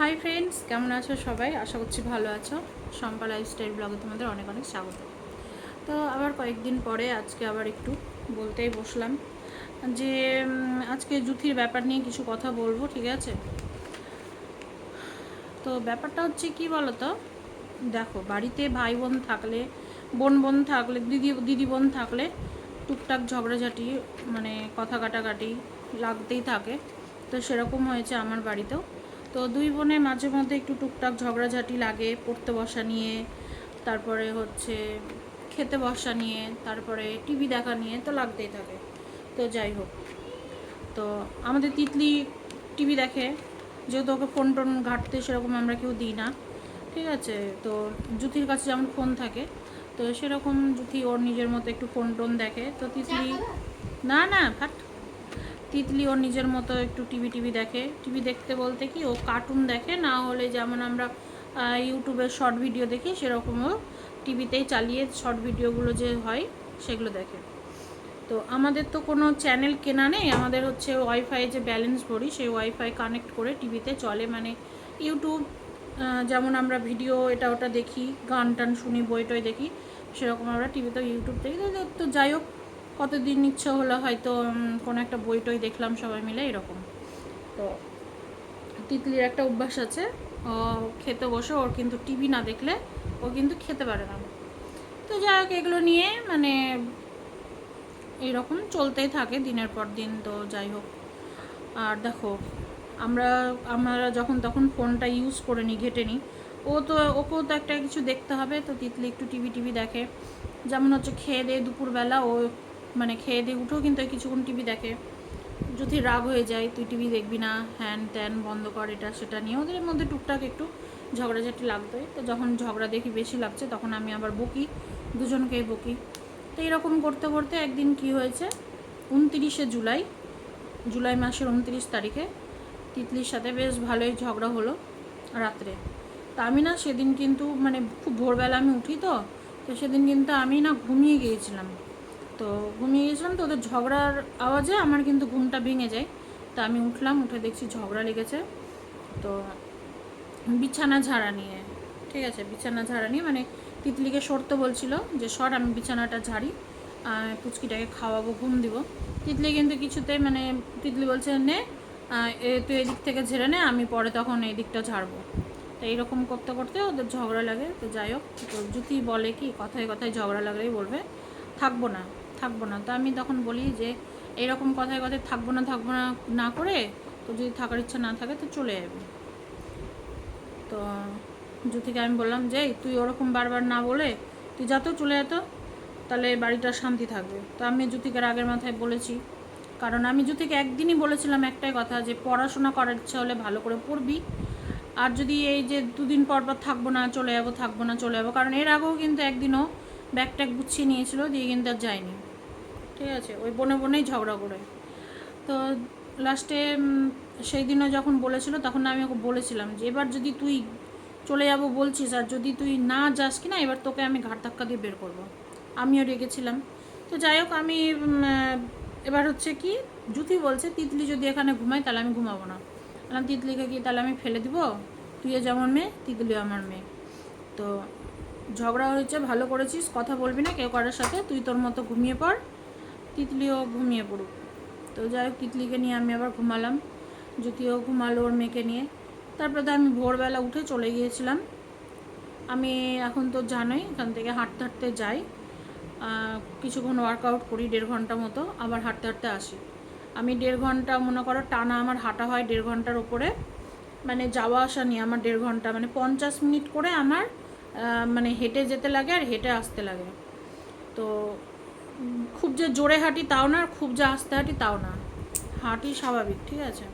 Hi friends কেমন আছো সবাই? আশা করছি ভালো আছো। শম্পা লাইফস্টাইল ব্লগে তোমাদের অনেক অনেক স্বাগত। তো আবার কয়েকদিন পরে আজকে আবার একটু বলতেই বসলাম যে আজকে জুথির ব্যাপার নিয়ে কিছু কথা বলব, ঠিক আছে? তো ব্যাপারটা হচ্ছে কি বলো তো দেখো, বাড়িতে ভাই বোন থাকলে বোন বোন থাকলে, দিদি দিদি বোন থাকলে টুকটাক ঝগড়াঝাটি মানে কথা কাটাকাটি লাগতেই থাকে। তো সেরকম হয়েছে আমার বাড়িতেও। তো দুই বোনে মাঝে মধ্যে একটু টুকটাক ঝগড়াঝাটি লাগে, পড়তে বসা নিয়ে, তারপরে হচ্ছে খেতে বসা নিয়ে, তারপরে টিভি দেখা নিয়ে তো লাগতেই থাকে। তো যাই হোক, তো আমাদের তিতলি টিভি দেখে, যেহেতু ওকে ফোন টোন ঘাটতে সেরকম আমরা কেউ দিই না, ঠিক আছে? তো জুথির কাছে যেমন ফোন থাকে, তো সেরকম জুথি ওর নিজের মতো একটু ফোন টোন দেখে। তো তিতলি না না, ফাট। তিতলি ওর নিজের মতো একটু টিভি টিভি দেখে। টিভি দেখতে বলতে কি, ও কার্টুন দেখে, না হলে যেমন আমরা ইউটিউবে শর্ট ভিডিও দেখি সেরকমও টিভিতেই চালিয়ে শর্ট ভিডিওগুলো যে হয়, সেগুলো দেখে। তো আমাদের তো কোনো চ্যানেল কেনা নেই, আমাদের হচ্ছে ওয়াইফাই যে ব্যালেন্স ভরি, সেই ওয়াইফাই কানেক্ট করে টিভিতে চলে। মানে ইউটিউব যেমন আমরা ভিডিও এটা ওটা দেখি, গান টান শুনি, বই টই দেখি, সেরকম আমরা টিভিতে ইউটিউব দেখি। তো যাই হোক কতদিন ইচ্ছে হলো হয়তো কোনো একটা বই টই দেখলাম সবাই মিলে, এরকম। তো তিতলির একটা অভ্যাস আছে, ও খেতে বসে, ওর কিন্তু টিভি না দেখলে ও কিন্তু খেতে পারে না। তো যাই হোক, এগুলো নিয়ে মানে এইরকম চলতেই থাকে দিনের পর দিন, তো যাই হোক। আর দেখো, আমরা আমরা যখন তখন ফোনটা ইউজ করে নিই ঘেটে নিই ও তো, ওকেও তো একটা কিছু দেখতে হবে, তো তিতলি একটু টিভি টিভি দেখে। যেমন হচ্ছে খেয়ে দিয়ে দুপুরবেলা ও মানে খেয়ে দিয়ে উঠেও কিন্তু কিছুক্ষণ টিভি দেখে। যদি রাগ হয়ে যায়, তুই টিভি দেখবি না, হ্যান ত্যান বন্ধ কর, এটা সেটা নিয়ে। ওদের মধ্যে টুকটাক একটু ঝগড়াঝাটি লাগতোই তো যখন ঝগড়া দেখি বেশি লাগছে, তখন আমি আবার বকি, দুজনকেই বকি। তো এরকম করতে করতে একদিন কি হয়েছে, উনতিরিশে জুলাই জুলাই মাসের উনত্রিশ তারিখে তিতলির সাথে বেশ ভালোই ঝগড়া হলো রাত্রে। তা আমি না সেদিন কিন্তু মানে খুব ভোরবেলা আমি উঠি তো তো সেদিন কিন্তু আমি না ঘুমিয়ে গিয়েছিলাম। তো ঘুমিয়ে গিয়েছিলাম তো ওদের ঝগড়ার আওয়াজে আমার কিন্তু ঘুমটা ভেঙে যায়। তা আমি উঠলাম, উঠে দেখছি ঝগড়া লেগেছে। তো বিছানা ঝাড়া নিয়ে, ঠিক আছে, বিছানা ঝাড়া নিয়ে মানে তিতলিকে সরতে বলছিল যে, সর, আমি বিছানাটা ঝাড়ি পুচকিটাকে খাওয়াবো, ঘুম দিব। তিতলি কিন্তু কিছুতে মানে তিতলি বলছে, নে তুই এদিক থেকে ঝেড়ে নে, আমি পরে তখন এই দিকটা ঝাড়বো। তো এইরকম করতে করতে ওদের ঝগড়া লাগে। তো যাই হোক, তো বলে কি, কথায় কথায় ঝগড়া লাগলেই বলবে। থাকব না। থাকব না। তো আমি তখন বলি যে, এরকম কথায় কথায় থাকব না থাকব না না করে তো যদি থাকার ইচ্ছা না থাকে তো চলে যাবে তো জ্যোতিকে আমি বললাম যে তুই ওরকম বারবার না বলে তুই যাতেও চলে যেত তাহলে বাড়িটা শান্তি থাকবে। তো আমি জ্যোতিকে আগের মাথায় বলেছি। কারণ আমি জ্যোতিকে একদিনই বলেছিলাম একটাই কথা যে, পড়াশোনা করার ইচ্ছা হলে ভালো করে পড়বি। আর যদি এই যে দুদিন পর পর থাকব না, চলে যাব, থাকব না, চলে যাব, কারণ এর আগেও কিন্তু একদিনও ব্যাগ ট্যাগ গুছিয়ে নিয়েছিল, দিয়ে কিন্তু আর যায়নি। ঠিক আছে ওই বনে বনেই ঝগড়া করে। তো লাস্টে সেই দিনও যখন বলেছিল, তখন আমি ওকে বলেছিলাম যে, এবার যদি তুই চলে যাব বলছিস, আর যদি তুই না যাস কি না এবার তোকে আমি ঘাট ধাক্কা দিয়ে বের করব। আমিও রেগেছিলাম তো যাই হোক, আমি এবার হচ্ছে কি জুতি বলছে, তিতলি যদি এখানে ঘুমায়, তাহলে আমি ঘুমাবো না। বললাম, তিতলিকে কি তাহলে আমি ফেলে দিব? তুইও যেমন মেয়ে, তিতলিও আমার মেয়ে। তো ঝগড়া হয়েছে, ভালো করেছিস, কথা বলবি না, কেউ কারোর সাথে, তুই তোর মতো ঘুমিয়ে পড়। তিতলিও ঘুমিয়ে পড়ুক। তো যাই হোক তিতলিকে নিয়ে আমি আবার ঘুমালাম। জ্যোতিও ঘুমালো ওর মেয়েকে নিয়ে। তারপরে তো আমি ভোরবেলা উঠে চলে গিয়েছিলাম। আমি এখন তো জানোই, এখান থেকে হাঁটতে হাঁটতে যাই। কিছুক্ষণ ওয়ার্কআউট করি দেড় ঘণ্টা মতো, আবার হাঁটতে হাঁটতে আসি। আমি দেড় ঘণ্টা মনে করো টানা আমার হাঁটা হয় দেড় ঘণ্টার ওপরে মানে যাওয়া আসা নিয়ে আমার দেড় ঘণ্টা মানে পঞ্চাশ মিনিট করে আমার মানে হেঁটে যেতে লাগে আর হেঁটে আসতে লাগে। তো খুব যে জোরে হাঁটি তাও না, আর খুব যে আস্তে হাঁটি তাও না। হাঁটি স্বাভাবিক, ঠিক আছে?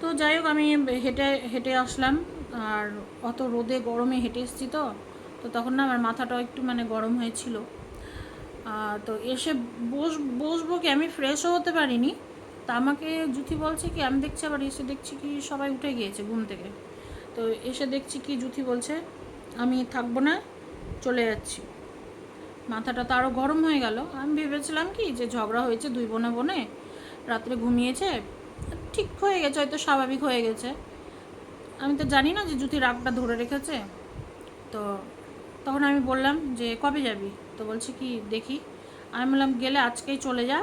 তো যাই হোক, আমি হেঁটে হেঁটে আসলাম। আর অত রোদে, গরমে হেঁটে এসেছি তো তো তখন না আমার মাথাটাও একটু মানে গরম হয়েছিল। তো এসে বস, বসবো কি? আমি ফ্রেশও হতে পারিনি। তা আমাকে জুথি বলছে কি, আমি দেখছি আবার এসে দেখছি কি সবাই উঠে গিয়েছে ঘুম থেকে। তো এসে দেখছি কি জুথি বলছে, আমি থাকব না, চলে যাচ্ছি। মাথাটা তো আরও গরম হয়ে গেল। আমি ভেবেছিলাম কি যে ঝগড়া হয়েছে দুই বোনে বোনে। রাত্রে ঘুমিয়েছে, ঠিক হয়ে গেছে, হয়তো স্বাভাবিক হয়ে গেছে। আমি তো জানি না যে জুতি রাগটা ধরে রেখেছে। তো তখন আমি বললাম যে, কবে যাবি? তো বলছে কি, দেখি। আমি বললাম, গেলে আজকেই চলে যা,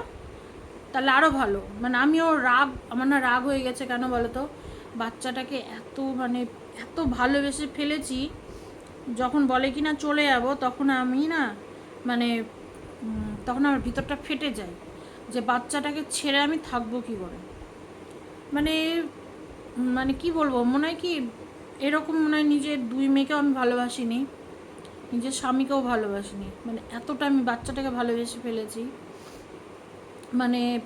তাহলে আরও ভালো। মানে আমিও রাগ, আমার না রাগ হয়ে গেছে কেন বলো তো বাচ্চাটাকে এত মানে এত ভালোবেসে ফেলেছি, যখন বলে কি না চলে যাব, তখন আমি না মানে তখন আমার ভিতরটা ফেটে যায় যে বাচ্চাটাকে ছেড়ে আমি থাকব কি করে? মানে মানে কি বলব, মনে হয় কি এরকম মনে হয় নিজের দুই মেয়েকেও আমি ভালোবাসিনি, নিজের স্বামীকেও ভালোবাসিনি। মানে এতটা আমি বাচ্চাটাকে ভালোবেসে ফেলেছি। মানে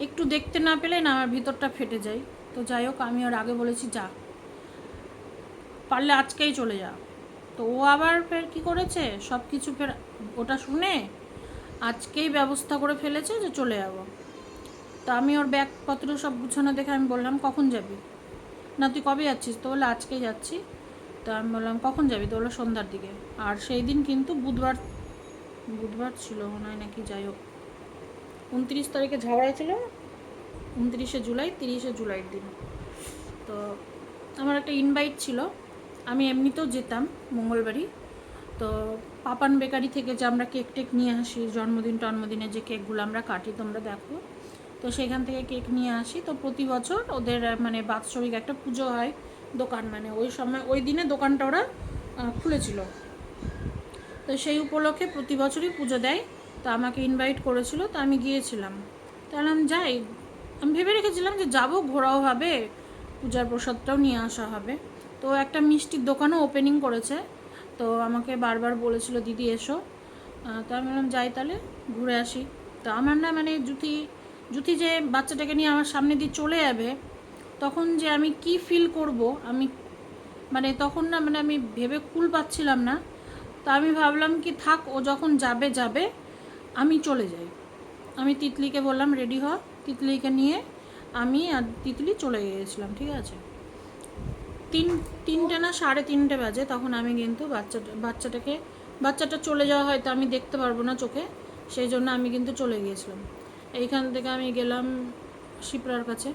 একটু দেখতে না পেলে না আমার ভিতরটা ফেটে যায়। তো যাই হোক, আমি ওর আগে বলেছি, যা। পারলে আজকেই চলে যা। তো ও আবার ফের কী করেছে? সব কিছু ফের ওটা শুনে আজকেই ব্যবস্থা করে ফেলেছে যে চলে যাব। তা আমি ওর ব্যাগপত্র সব গুছানো দেখে আমি বললাম, কখন যাবি? না, তুই কবে যাচ্ছিস? তো বলে আজকেই যাচ্ছি। তা আমি বললাম, কখন যাবি? তো বলল, সন্ধ্যার দিকে। আর সেই দিন কিন্তু বুধবার বুধবার ছিল মনে হয় নাকি, যাই হোক। উনত্রিশ তারিখে ঝগড়া ছিল, উনত্রিশে জুলাই, তিরিশে জুলাইয়ের দিন। তো আমার একটা ইনভাইট ছিল। আমি এমনিতেও যেতাম মঙ্গলবারই। তো পাপান বেকারি থেকে যে আমরা কেক টেক নিয়ে আসি, জন্মদিন টন্মদিনে যে কেকগুলো আমরা কাটি, তোমরা দেখো। তো সেখান থেকে কেক নিয়ে আসি। তো প্রতি বছর ওদের মানে বাৎসরিক একটা পুজো হয় দোকান মানে ওই সময়, ওই দিনে দোকানটা ওরা খুলেছিল। তো সেই উপলক্ষে প্রতি বছরই পুজো দেয়। তো আমাকে ইনভাইট করেছিল, তো আমি গিয়েছিলাম। তাহলে আমি যাই। আমি ভেবে রেখেছিলাম যে যাব, ঘোরাও হবে, পূজার প্রসাদটাও নিয়ে আসা হবে। তো একটা মিষ্টির দোকানও ওপেনিং করেছে। তো আমাকে বারবার বলেছিল, দিদি, এসো। তো আমি বললাম, যাই তাহলে, ঘুরে আসি। তো আমার না মানে জুতি জুতি যে বাচ্চাটাকে নিয়ে আমার সামনে দিয়ে চলে যাবে, তখন যে আমি কি ফিল করব, আমি মানে তখন না মানে আমি ভেবে কুল পাচ্ছিলাম না। তো আমি ভাবলাম কি, থাক, ও যখন যাবে যাবে, আমি চলে যাই। আমি তিতলিকে বললাম, রেডি হ। তিতলিকে নিয়ে আমি আর তিতলি চলে গিয়েছিলাম, ঠিক আছে? তিন, তিনটে না সাড়ে তিনটে বাজে, তখন আমি কিন্তু বাচ্চাটা, বাচ্চাটাকে, বাচ্চাটা চলে যাওয়া হয়তো আমি দেখতে পারব না চোখে, সেই জন্য আমি কিন্তু চলে গিয়েছিলাম। এইখান থেকে আমি গেলাম শিপ্রার কাছে,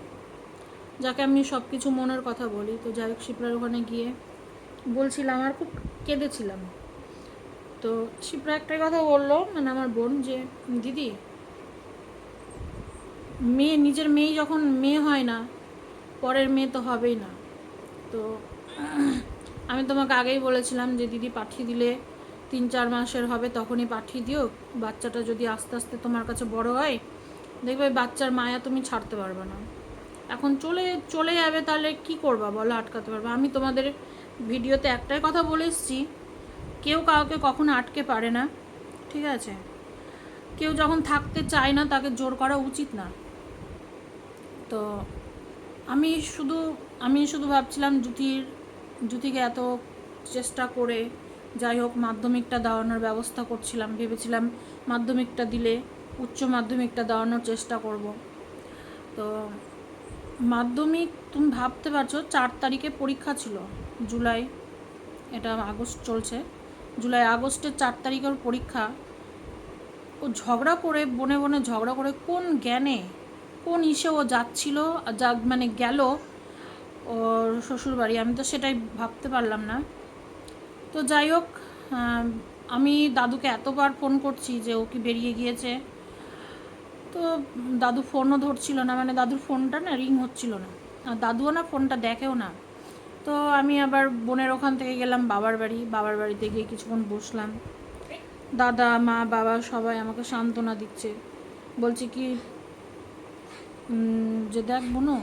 যাকে আমি সব কিছু মনের কথা বলি। তো যাই হোক, শিপ্রার ওখানে গিয়ে বলছিলাম, আর খুব কেঁদেছিলাম। তো শিপ্রা একটাই কথা বলল মানে আমার বোন যে, দিদি, মেয়ে, নিজের মেয়ে যখন মেয়ে হয় না, পরের মেয়ে তো হবেই না। তো, আমি তোমাকে আগেই বলেছিলাম যে দিদি পাঠিয়ে দিলে তিন চার মাসের হবে, তখনই পাঠিয়ে দিও। বাচ্চাটা যদি আস্তে আস্তে তোমার কাছে বড় হয়, দেখবে বাচ্চার মায়া তুমি ছাড়তে পারবে না। এখন চলে চলে যাবে, তাহলে কি করবা বলো, আটকাতে পারবে? আমি তোমাদের ভিডিওতে একটাই কথা বলে এসেছি, কেউ কাউকে কখনো আটকে পারে না, ঠিক আছে? কেউ যখন থাকতে চায় না, তাকে জোর করা উচিত না। তো, আমি শুধু আমি শুধু ভাবছিলাম জুতির, জুতিকে এত চেষ্টা করে যাই হোক মাধ্যমিকটা দেওয়ানোর ব্যবস্থা করছিলাম, ভেবেছিলাম মাধ্যমিকটা দিলে, উচ্চ মাধ্যমিকটা দেওয়ানোর চেষ্টা করব। তো মাধ্যমিক তুমি ভাবতে পারছ, চার তারিখে পরীক্ষা ছিল, জুলাই, এটা আগস্ট চলছে, জুলাই, আগস্টের চার তারিখের পরীক্ষা। ও ঝগড়া করে, বনে বনে ঝগড়া করে কোন জ্ঞানে, কোন ইসে ও যাচ্ছিল, যা মানে গেল ওর শ্বশুরবাড়ি, আমি তো সেটাই ভাবতে পারলাম না। তো যাই হোক আমি দাদুকে এতবার ফোন করছি যে ও কি বেরিয়ে গিয়েছে। তো দাদু ফোনও ধরছিল না মানে দাদুর ফোনটা না রিং হচ্ছিল না। আর দাদুও না ফোনটা দেখেও না। তো আমি আবার বোনের ওখান থেকে গেলাম বাবার বাড়ি। বাবার বাড়িতে গিয়ে কিছুক্ষণ বসলাম। দাদা, মা, বাবা সবাই আমাকে সান্ত্বনা দিচ্ছে। বলছে কি যে দেখ বোনো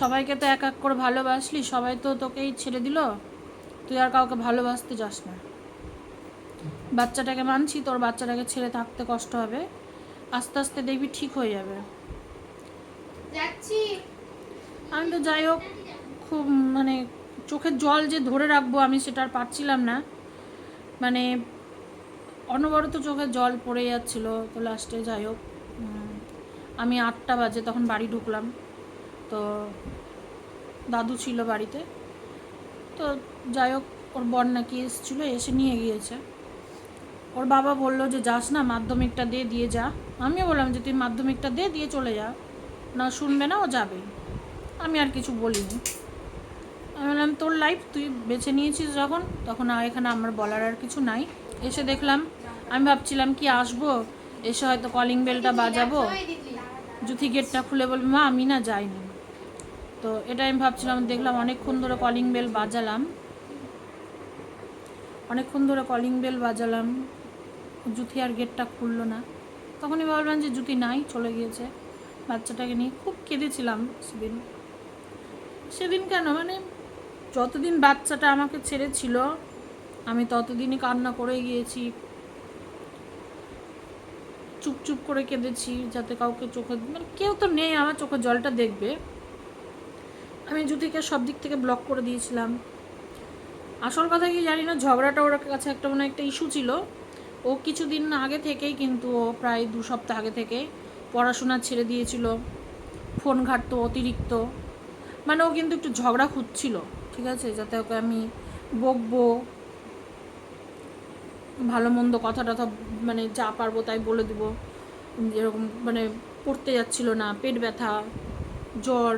সবাইকে তো এক এক করে ভালোবাসলি সবাই তো তোকেই ছেড়ে দিল। তুই আর কাউকে ভালোবাসতে যাস না। বাচ্চাটাকে মানছি তোর বাচ্চাটাকে ছেড়ে থাকতে কষ্ট হবে। আস্তে আস্তে দেখবি ঠিক হয়ে যাবে। যাচ্ছি। আমি তো যাই হোক খুব মানে চোখের জল যে ধরে রাখব আমি সেটা আর পারছিলাম না। মানে অনবরত চোখে জল পড়ে যাচ্ছিল তো লাস্টে যাই হোক আমি আটটা বাজে তখন বাড়ি ঢুকলাম। তো দাদু ছিল বাড়িতে। তো যাই হোক ওর বর নাকি এসেছিল এসে নিয়ে গিয়েছে। ওর বাবা বলল যে যাস না মাধ্যমিকটা দে দিয়ে যা। আমিও বললাম যে তুই মাধ্যমিকটা দে দিয়ে চলে যা। না শুনবে না ও যাবে আমি আর কিছু বলিনি। আমি বললাম তোর লাইফ তুই বেছে নিয়েছিস যখন তখন আর এখানে আমার বলার আর কিছু নাই। এসে দেখলাম আমি ভাবছিলাম কি আসব? এসে হয়তো কলিং বেলটা বাজাবো? জুথি গেটটা খুলে বলবে মা আমি না যাইনি। তো এটা আমি ভাবছিলাম, দেখলাম অনেকক্ষণ ধরে কলিং বেল বাজালাম। অনেকক্ষণ ধরে কলিং বেল বাজালাম জুথি আর গেটটা খুললো না। তখনই ভাবলাম যে জুতি নাই, চলে গিয়েছে। বাচ্চাটাকে নিয়ে খুব কেঁদেছিলাম সেদিন। সেদিন কেন? মানে যতদিন বাচ্চাটা আমাকে ছেড়েছিল, আমি ততদিনই কান্না করে গিয়েছি। চুপ চুপ করে কেঁদেছি যাতে কাউকে চোখে মানে কেউ তো নেই, আমার চোখে জলটা দেখবে। আমি জ্যোতিকে সব দিক থেকে ব্লক করে দিয়েছিলাম। আসল কথা কি জানি না, ঝগড়াটা ওর কাছে একটা মানে একটা ইস্যু ছিল। ও কিছুদিন আগে থেকেই কিন্তু ও প্রায় দু সপ্তাহ আগে থেকে পড়াশোনা ছেড়ে দিয়েছিল। ফোন ঘাটতো অতিরিক্ত। মানে ও কিন্তু একটু ঝগড়া খুঁজছিল, ঠিক আছে? যাতে ওকে আমি বকবো, ভালো মন্দ কথা টথা মানে যা পারব তাই বলে দেবো। যেরকম মানে পড়তে যাচ্ছিল না, পেট ব্যথা, জ্বর।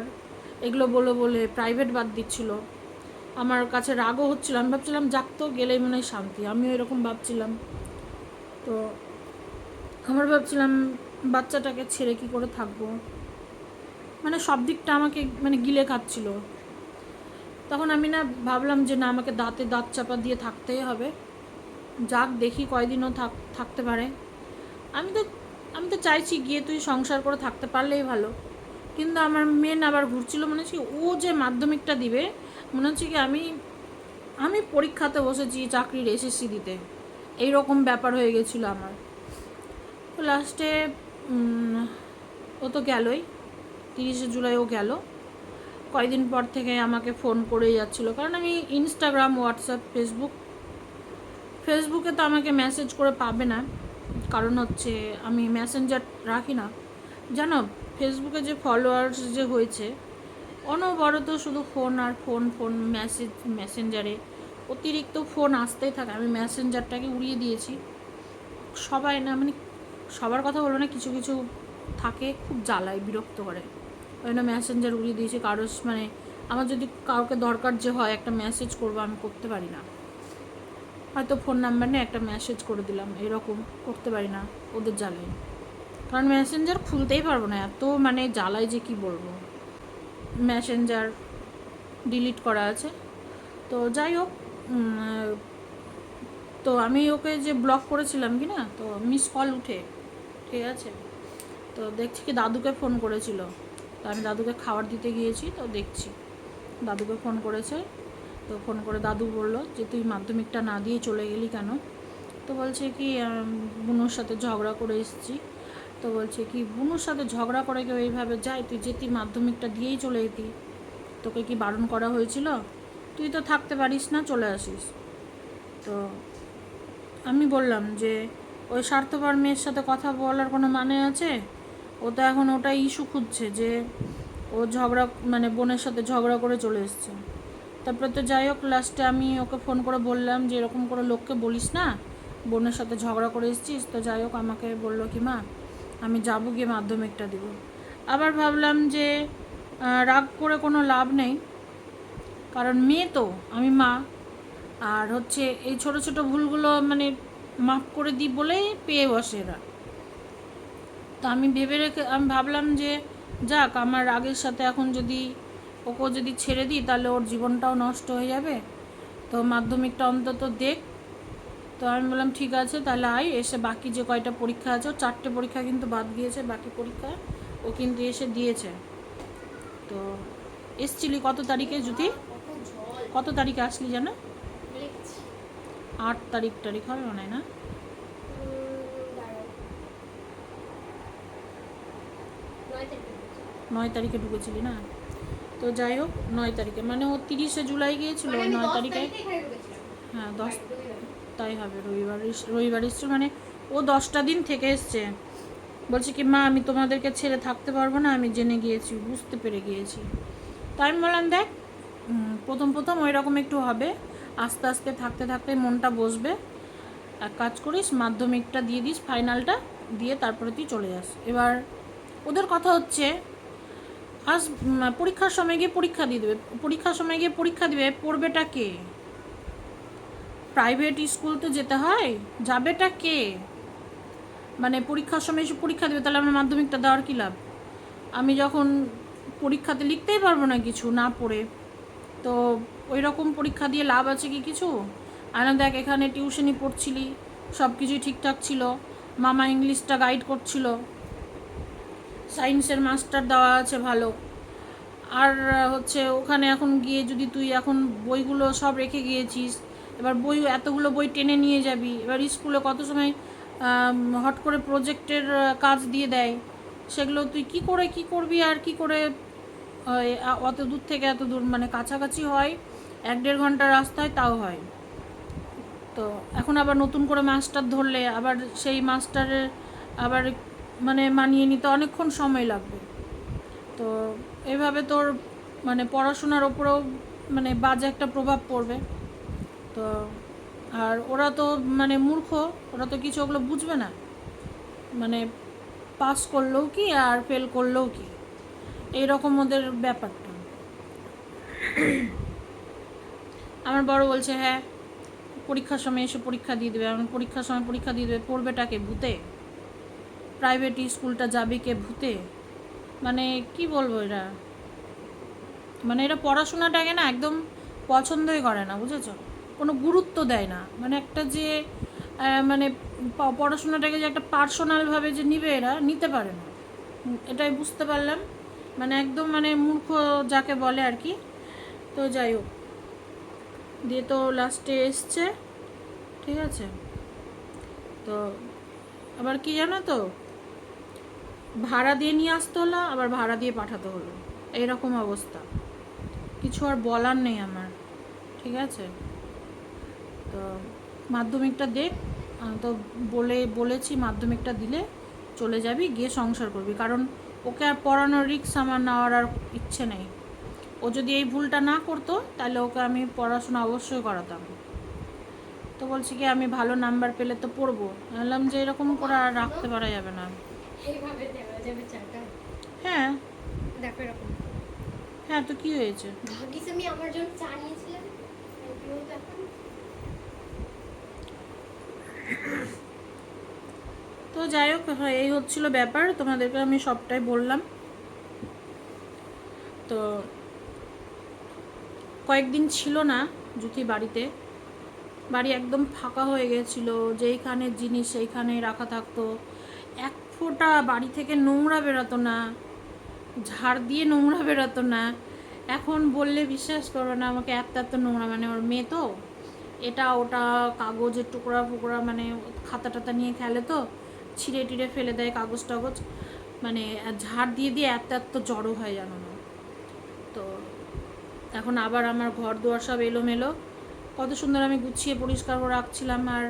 এগুলো বলে বলে প্রাইভেট বাদ দিচ্ছিল। আমার কাছে রাগও হচ্ছিল। আমি ভাবছিলাম, যাক তো, গেলেই মনে হয় শান্তি। আমিও এরকম ভাবছিলাম। তো আমার ভাবছিলাম, বাচ্চাটাকে ছেড়ে কি করে থাকব? মানে সব দিকটা আমাকে মানে গিলে খাচ্ছিল। তখন আমি না ভাবলাম যে, না, আমাকে দাঁতে দাঁত চাপা দিয়ে থাকতেই হবে। যাক, দেখি কয়দিনও থাক, থাকতে পারে। আমি তো আমি তো চাইছি গিয়ে তুই সংসার করে থাকতে পারলেই ভালো। কিন্তু আমার মেন আবার ঘুরছিল, মনে হচ্ছে ও যে মাধ্যমিকটা দিবে, মনে হচ্ছে কি আমি আমি পরীক্ষাতে বসেছি, চাকরির এসএসসি দিতে। এই রকম ব্যাপার হয়ে গেছিল আমার। তো লাস্টে ও তো গেলই, তিরিশে জুলাই ও গেল। কয়দিন পর থেকে আমাকে ফোন করেই যাচ্ছিল, কারণ আমি ইনস্টাগ্রাম হোয়াটসঅ্যাপ ফেসবুক ফেসবুকে তো আমাকে মেসেজ করে পাবে না। কারণ হচ্ছে আমি মেসেঞ্জার রাখি না। জানো ফেসবুকে যে ফলোয়ার্স যে হয়েছে, অনবরত শুধু ফোন আর ফোন ফোন মেসেজ মেসেঞ্জারে অতিরিক্ত ফোন আসতেই থাকে। আমি মেসেঞ্জারটাকে উড়িয়ে দিয়েছি। সবাই না মানে সবার কথা বলব না, কিছু কিছু থাকে, খুব জ্বালায়, বিরক্ত করে। ওই জন্য মেসেঞ্জার উড়িয়ে দিয়েছি, কারও মানে আমার যদি কাউকে দরকার যে হয়, একটা মেসেজ করব, আমি করতে পারি না। হয়তো ফোন নাম্বার নিয়ে একটা মেসেজ করে দিলাম, এরকম করতে পারি না, ওদের জ্বালায়। কারণ মেসেঞ্জার খুলতেই পারব না, এত মানে জ্বালায় যে কি বলব? মেসেঞ্জার ডিলিট করা আছে। তো যাই হোক তো আমি ওকে যে ব্লক করেছিলাম কি না, তো মিস কল উঠে, ঠিক আছে? তো দেখছি কি দাদুকে ফোন করেছিল। তো আমি দাদুকে খাবার দিতে গিয়েছি, তো দেখছি। দাদুকে ফোন করেছে, তো ফোন করে দাদু বলল যে, তুই মাধ্যমিকটা না দিয়ে চলে গেলি কেন? তো বলছে কি বুনোর সাথে ঝগড়া করে এসেছি। তো বলছে কি, বুনোর সাথে ঝগড়া করে কেউ এইভাবে যায়, তুই যেতি মাধ্যমিকটা দিয়েই চলে যেতি। তোকে কি বারণ করা হয়েছিল? তুই তো থাকতে পারিস না, চলে আসিস। তো আমি বললাম যে, ওই স্বার্থপর মেয়ের সাথে কথা বলার কোনো মানে আছে? ও তো এখন ওটা ইস্যু খুঁজছে যে, ও ঝগড়া মানে বোনের সাথে ঝগড়া করে চলে এসছে। তারপরে তো যাই হোক, লাস্টে আমি ওকে ফোন করে বললাম যে, এরকম করে লোককে বলিস না, বোনের সাথে ঝগড়া করে এসেছিস, তো যাই হোক, আমাকে বলল কি, মা আমি যাব গিয়ে মাধ্যমিকটা দিব। আবার ভাবলাম যে রাগ করে কোনো লাভ নেই। কারণ মেয়ে তো, আমি মা। আর হচ্ছে এই ছোট ছোট ভুলগুলো মানে মাফ করে দিই বলেই পেয়ে বসে এরা। তো আমি ভেবে রেখে, আমি ভাবলাম যে, যাক, আমার রাগের সাথে এখন যদি ওকে যদি ছেড়ে দিই, তাহলে ওর জীবনটাও নষ্ট হয়ে যাবে। তো মাধ্যমিকটা অন্তত দেখ তো আমি বললাম ঠিক আছে তাহলে আয় এসে বাকি যে কয়টা পরীক্ষা আছে ওর চারটে পরীক্ষা কিন্তু বাদ দিয়েছে বাকি পরীক্ষা ও কিন্তু এসে দিয়েছে। তো এসছিলি কত তারিখে যদি কত তারিখে আসলি জানো? আট তারিখ তারিখ হবে মনে হয় না? নয় তারিখে ঢুকেছিলি না? তো যাই হোক নয় তারিখে মানে ও তিরিশে জুলাই গিয়েছিল মানে নয় তারিখে হ্যাঁ দশ তাই হবে, রবিবার রবিবার এসছে মানে ও দশটা দিন থেকে এসছে। বলছে কি, মা, আমি তোমাদেরকে ছেড়ে থাকতে পারব না, আমি জেনে গিয়েছি, বুঝতে পেরে গিয়েছি। তাই আমি বললাম, দেখ প্রথম প্রথম ওই রকম একটু হবে, আস্তে আস্তে থাকতে থাকতে মনটা বসবে। এক কাজ করিস, মাধ্যমিকটা দিয়ে দিস, ফাইনালটা দিয়ে তারপরে তুই চলে যাস। এবার ওদের কথা হচ্ছে, আজ পরীক্ষার সময় গিয়ে পরীক্ষা দিয়ে দেবে। পরীক্ষার সময় গিয়ে পরীক্ষা দিবে, পড়বেটা কে? প্রাইভেট স্কুল তো যেতে হয়? যাবেটা কে? মানে পরীক্ষার সময় এসে পরীক্ষা দেবে, তাহলে আমার মাধ্যমিকটা দেওয়ার কী লাভ? আমি যখন পরীক্ষাতে লিখতেই পারব না কিছু, না পড়ে। তো ওই রকম পরীক্ষা দিয়ে লাভ আছে কি কিছু? আর না দেখ, এখানে টিউশনি পড়ছিলি সব কিছুই ঠিকঠাক ছিল। মামা ইংলিশটা গাইড করছিল। সায়েন্সের মাস্টার দেওয়া আছে ভালো। আর হচ্ছে ওখানে এখন গিয়ে যদি তুই এখন বইগুলো সব রেখে গিয়েছিস এবার বই, এতগুলো বই টেনে নিয়ে যাবি। এবার স্কুলে কত সময় হট করে প্রজেক্টের কাজ দিয়ে দেয়। সেগুলো তুই কি করে, কি করবি আর কি করে অত দূর থেকে এত দূর মানে কাছাকাছি হয়, এক দেড় ঘণ্টার রাস্তায় তাও হয়। তো এখন আবার নতুন করে মাস্টার ধরলে, আবার সেই মাস্টারের আবার মানে মানিয়ে নিতে অনেকক্ষণ সময় লাগবে। তো এভাবে তোর মানে পড়াশোনার ওপরেও মানে বাজে একটা প্রভাব পড়বে। তো, আর ওরা তো মানে মূর্খ, ওরা তো কিছু ওগুলো বুঝবে না। মানে পাস করলেও কি আর ফেল করলেও কি? এইরকম ওদের ব্যাপারটা। আমার বড় বলছে হ্যাঁ পরীক্ষার সময় এসে পরীক্ষা দিয়ে দেবে। আমি পরীক্ষার সময় পরীক্ষা দিয়ে দেবে? পড়বেটাকে ভূতে? প্রাইভেট স্কুলটা যাবে কে ভূতে? মানে কি বলব এরা? মানে এরা পড়াশোনাটাকে না একদম পছন্দই করে না, বুঝেছ? গুরুত্ব দেয় না। মানে একটা যে মানে পড়াশোনাটাকে যে একটা পার্সোনালভাবে যে নিবে এরা, নিতে পারে না। এটাই বুঝতে পারলাম। মানে একদম মানে মূর্খ যাকে বলে আর কি। তো যাই হোক। দিয়ে তো লাস্টে এসছে। ঠিক আছে? তো আবার কি জানো তো? ভাড়া দিয়ে নিয়ে আসতে হলো, আবার ভাড়া দিয়ে পাঠাতে হলো। এইরকম অবস্থা। কিছু আর বলার নেই আমার। ঠিক আছে? তো মাধ্যমিকটা দেখ তো বলে বলেছি মাধ্যমিকটা দিলে চলে যাবি গিয়ে সংসার করবি। কারণ ওকে আর পড়ানোর রিক্স আমার নেওয়ার আর ইচ্ছে নেই। ও যদি এই ভুলটা না করতো তাহলে ওকে আমি পড়াশোনা অবশ্যই করাতাম। তো বলছি কি আমি ভালো নাম্বার পেলে তো পড়ব। বললাম যে এরকম করে আর রাখতে পারা যাবে না। হ্যাঁ। দেখো এরকম। হ্যাঁ তো কি হয়েছে? ভাগিস আমি আমার জন্য চা নিয়েছিলাম এগুলো তো এখন তো যাই হোক হ্যাঁ, এই হচ্ছিল ব্যাপার। তোমাদেরকে আমি সবটাই বললাম। তো কয়েকদিন ছিল না জুথি বাড়িতে। বাড়ি একদম ফাঁকা হয়ে গেছিল যেইখানে জিনিস সেইখানে রাখা থাকতো। এক ফোঁটা বাড়ি থেকে নোংরা বেরোতো না ঝাড় দিয়ে নোংরা বেরোতো না। এখন বললে বিশ্বাস করো না আমাকে এত এত নোংরা মানে ওর মেয়ে তো এটা, ওটা, কাগজের টুকরা ফুকরা মানে খাতা টাতা নিয়ে খেলে তো, ছিঁড়ে টিড়ে ফেলে দেয় কাগজ টাগজ। মানে ঝাড় দিয়ে দিয়ে এত এত জড়ো হয় জানো না। তো এখন আবার আমার ঘর দুয়ার সব এলোমেলো। কত সুন্দর আমি গুছিয়ে পরিষ্কার করে রাখছিলাম। আর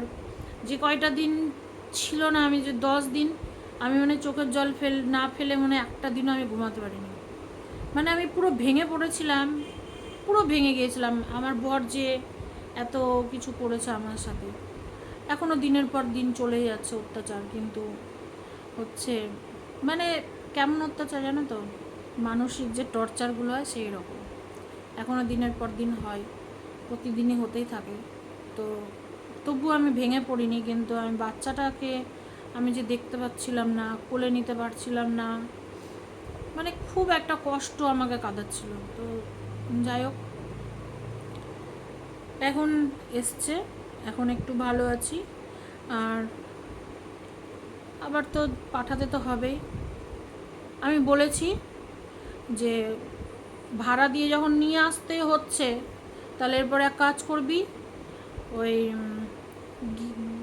যে কয়টা দিন ছিল না, আমি যে দশ দিন, আমি মানে চোখের জল ফেল, না ফেলে মানে একটা দিনও আমি ঘুমাতে পারিনি। মানে আমি পুরো ভেঙে পড়েছিলাম, পুরো ভেঙে গিয়েছিলাম। আমার বর যে এত কিছু করেছে আমার সাথে। এখনও দিনের পর দিন চলেই যাচ্ছে অত্যাচার, কিন্তু হচ্ছে মানে কেমন অত্যাচার জানো তো? মানসিক যে টর্চারগুলো হয় সেই রকম। এখনও দিনের পর দিন হয়, প্রতিদিনই হতেই থাকে। তো তবু আমি ভেঙে পড়িনি, কিন্তু আমি বাচ্চাটাকে আমি যে দেখতে পাচ্ছিলাম না, কোলে নিতে পারছিলাম না মানে খুব একটা কষ্ট আমাকে কাঁদাচ্ছিল। তো যাই হোক এখন এসছে, এখন একটু ভালো আছি। আর আবার তো পাঠাতে তো হবেই। আমি বলেছি যে ভাড়া দিয়ে যখন নিয়ে আসতে হচ্ছে, তাহলে এরপর এক কাজ করবি, ওই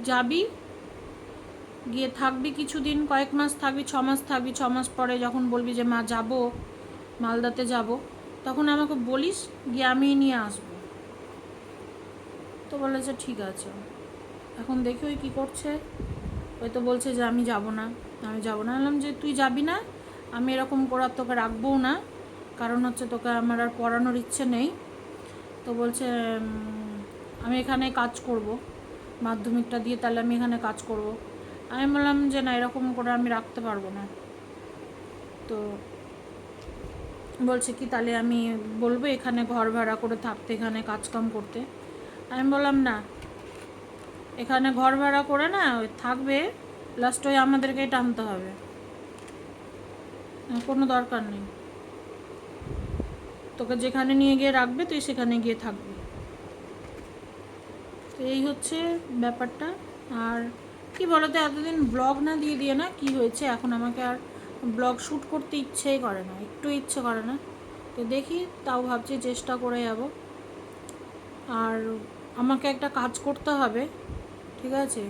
যাবি, গিয়ে থাকবি কিছুদিন, কয়েক মাস থাকবি, ছ মাস থাকবি, ছ মাস পরে যখন বলবি যে মা যাব, মালদাতে যাব, তখন আমাকে বলিস, গিয়ে আমি নিয়ে আসব। তো বলেছে ঠিক আছে। এখন দেখি ওই কী করছে। ওই তো বলছে যে আমি যাব না। আমি যাব না। বললাম যে তুই যাবি না? আমি এরকম করে আর তোকে রাখবও না। কারণ হচ্ছে তোকে আমার আর পড়ানোর ইচ্ছে নেই। তো বলছে আমি এখানে কাজ করব। মাধ্যমিকটা দিয়ে তাহলে আমি এখানে কাজ করব। আমি বললাম যে না, এরকম করে আমি রাখতে পারব না। তো বলছে কি, তাহলে আমি বলব এখানে ঘর ভাড়া করে থাকতে, এখানে কাজকাম করতে। আমি বললাম, না, এখানে ঘর ভাড়া করে না, ওই থাকবে লাস্ট ওই আমাদেরকেই টানতে হবে। কোনো দরকার নেই। তোকে যেখানে নিয়ে গিয়ে রাখবে, তুই সেখানে গিয়ে থাকবি। তো এই হচ্ছে ব্যাপারটা। আর কি বলতো, এতদিন ব্লগ না দিয়ে দিয়ে না কি হয়েছে, এখন আমাকে আর ব্লগ শ্যুট করতে ইচ্ছেই করে না, একটু ইচ্ছে করে না। তো দেখি, তাও ভাবছি চেষ্টা করে যাব। আর আমাকে একটা কাজ করতে হবে, ঠিক আছে?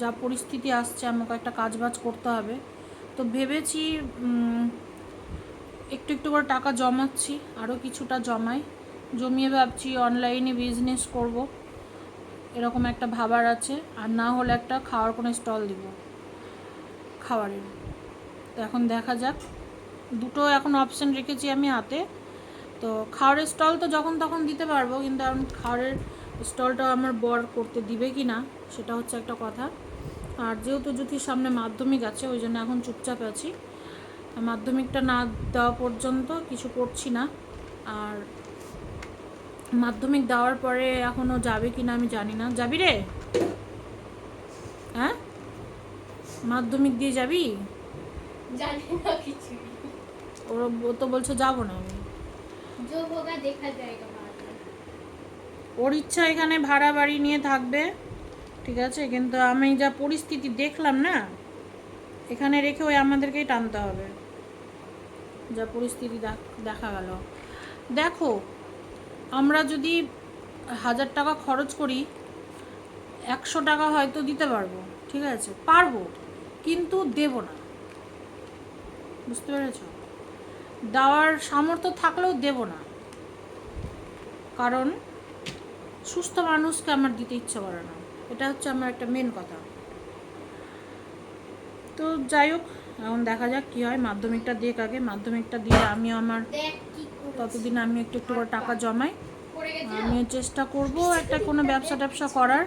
যা পরিস্থিতি আসছে, আমাকে একটা কাজ বাজ করতে হবে। তো ভেবেছি একটু একটু করে টাকা জমাচ্ছি আরও কিছুটা জমাই। জমিয়ে ভাবছি অনলাইনে বিজনেস করব। এরকম একটা ভাবার আছে, আর না হলে একটা খাওয়ার কোনো স্টল দিব, খাবারের। তো এখন দেখা যাক। দুটো এখন অপশান রেখেছি আমি হাতে। তো খাওয়ারের স্টল তো যখন তখন দিতে পারব কিন্তু এখন খাওয়ারের স্টলটা আমার বর করতে দিবে কি না সেটা হচ্ছে একটা কথা। আর যেহেতু জ্যোতির সামনে মাধ্যমিক আছে ওই জন্য এখন চুপচাপ আছি। মাধ্যমিকটা না দেওয়া পর্যন্ত কিছু করছি না। আর মাধ্যমিক দেওয়ার পরে এখনও যাবে কি না আমি জানি না। যাবি রে? হ্যাঁ? মাধ্যমিক দিয়ে যাবি? জানি না কিছু ও তো বলছে যাব না আমি। जो होगा देखा जाएगा बाद में ওর ইচ্ছা এখানে ভাড়া বাড়ি নিয়ে থাকবে ঠিক আছে কিন্তু আমি যা পরিস্থিতি দেখলাম না এখানে রেখে ওই আমাদেরকেই টানতে হবে যা পরিস্থিতি দেখ- দেখা গেল দেখো আমরা যদি হাজার টাকা খরচ করি একশো টাকা হয়তো দিতে পারবো ঠিক আছে পারবো কিন্তু দেব না বুঝতে পেরেছো দেওয়ার সামর্থ্য থাকলেও দেব না। কারণ সুস্থ মানুষকে আমার দিতে ইচ্ছে করে না। এটা হচ্ছে আমার একটা মেন কথা। তো যাই হোক এখন দেখা যাক কী হয়। মাধ্যমিকটা দিয়ে আগে। মাধ্যমিকটা দিয়ে আমিও আমার ততদিন আমি একটু একটু করে টাকা জমাই। আমিও চেষ্টা করব একটা কোনো ব্যবসা ট্যাবসা করার।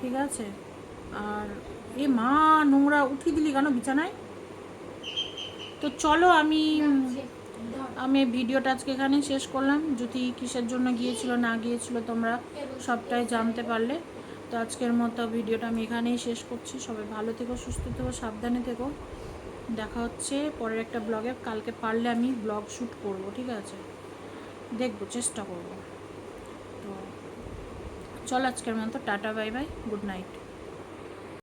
ঠিক আছে? আর এ মা নোংরা উঠিয়ে দিলি কেন বিছানায়? তো চলো আমি আমি ভিডিওটা আজকে এখানেই শেষ করলাম। যদি কিসের জন্য গিয়েছিল, না গিয়েছিল তোমরা সবটাই জানতে পারলে। তো আজকের মতো ভিডিওটা আমি এখানেই শেষ করছি। সবাই ভালো থেকো, সুস্থ থেকো, সাবধানে থেকো। দেখা হচ্ছে পরের একটা ব্লগে। কালকে পারলে আমি ব্লগ শ্যুট করব, ঠিক আছে? দেখব, চেষ্টা করব। তো চল আজকের মতো, tata, bye bye, good night.